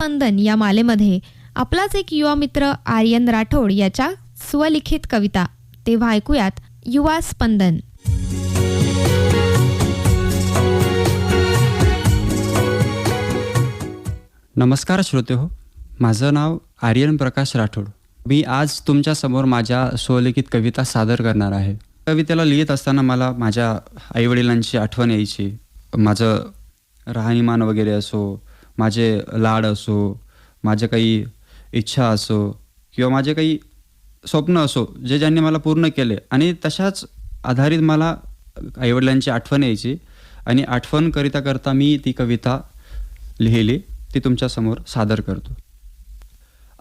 स्पंदन या मालेमध्ये आपलाच एक युवा मित्र आर्यन राठोड याच्या स्वलिखित कविता. तेव्हा ऐकूयात युवा स्पंदन. नमस्कार श्रोते हो माझं नाव आर्यन प्रकाश राठोड. मी आज तुमच्यासमोर माझ्या स्वलिखित कविता सादर करणार आहे. कवितेला लिहित असताना मला माझ्या आईवडिलांची आठवण यायची. माझं राहणीमान वगैरे असो माझे लाड असो माझे काही इच्छा असो किंवा माझे काही स्वप्न असो जे ज्यांनी मला पूर्ण केले. आणि तशाच आधारित मला आईवडिलांची आठवण यायची. आणि आठवण करिता करता मी ती कविता लिहिली. ती तुमच्यासमोर सादर करतो.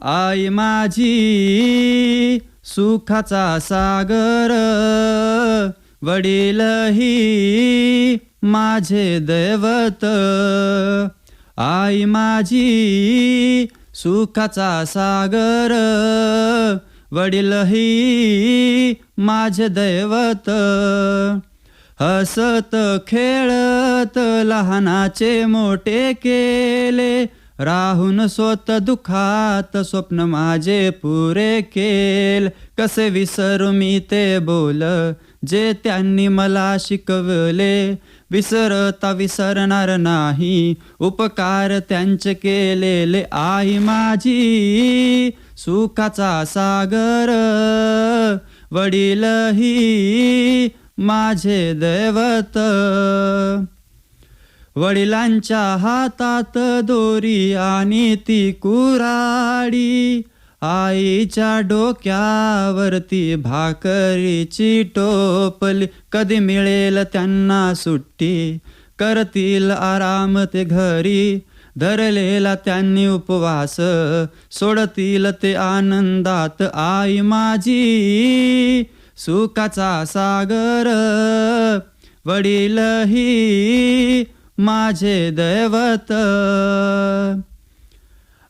आई माझी सुखाचा सागर वडीलही माझे दैवत. आई माझी सुखाचा सागर वडीलही माझे दैवत. हसत खेळत लहानाचे मोठे केले राहून स्वत दुखात स्वप्न माझे पुरे केल. कसे विसरू मी ते बोल जे त्यांनी मला शिकवले विसरता विसरणार नाही. उपकार त्यांचे केलेले आई माझी सुखाचा सागर वडीलही माझे दैवत. वडिलांच्या हातात दोरी आणि ती कुराडी आईच्या डोक्यावरती भाकरीची टोपली. कधी मिळेल त्यांना सुट्टी? करतील आराम ते घरी. धरलेला त्यांनी उपवास. सोडतील ते आनंदात. आई माझी सुखाचा सागर. वडीलही माझे दैवत.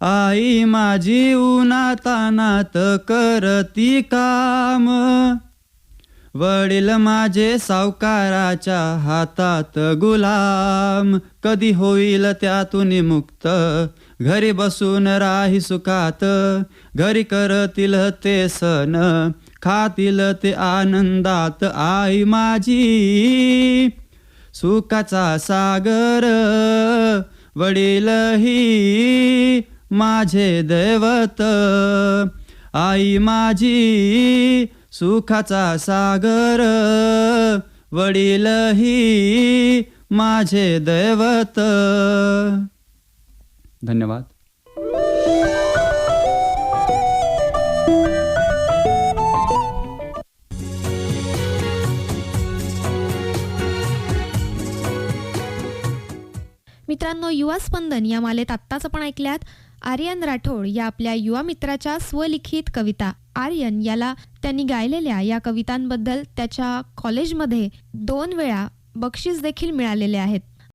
आई माझी उन्हातानात करती काम. वडील माझे सावकाराच्या हातात गुलाम. कधी होईल त्यातून मुक्त? घरी बसून राही सुखात. घरी करतील ते सण खातील ते आनंदात. आई माझी सुखाचा सागर वडीलही माझे दैवत आई माझी सुखाचा सागर वडीलही माझे दैवत. धन्यवाद. मित्रांनो युवा स्पंदन या मालेत आत्ताच आपण ऐकल्यात. आर्यन राठोड या आपल्या युवा मित्राच्या स्वलिखित कविता. आर्यन याला त्यांनी गायलेल्या या कवितांबद्दल त्याच्या कॉलेजमध्ये दोन वेळा बक्षीस देखील मिळालेले आहेत.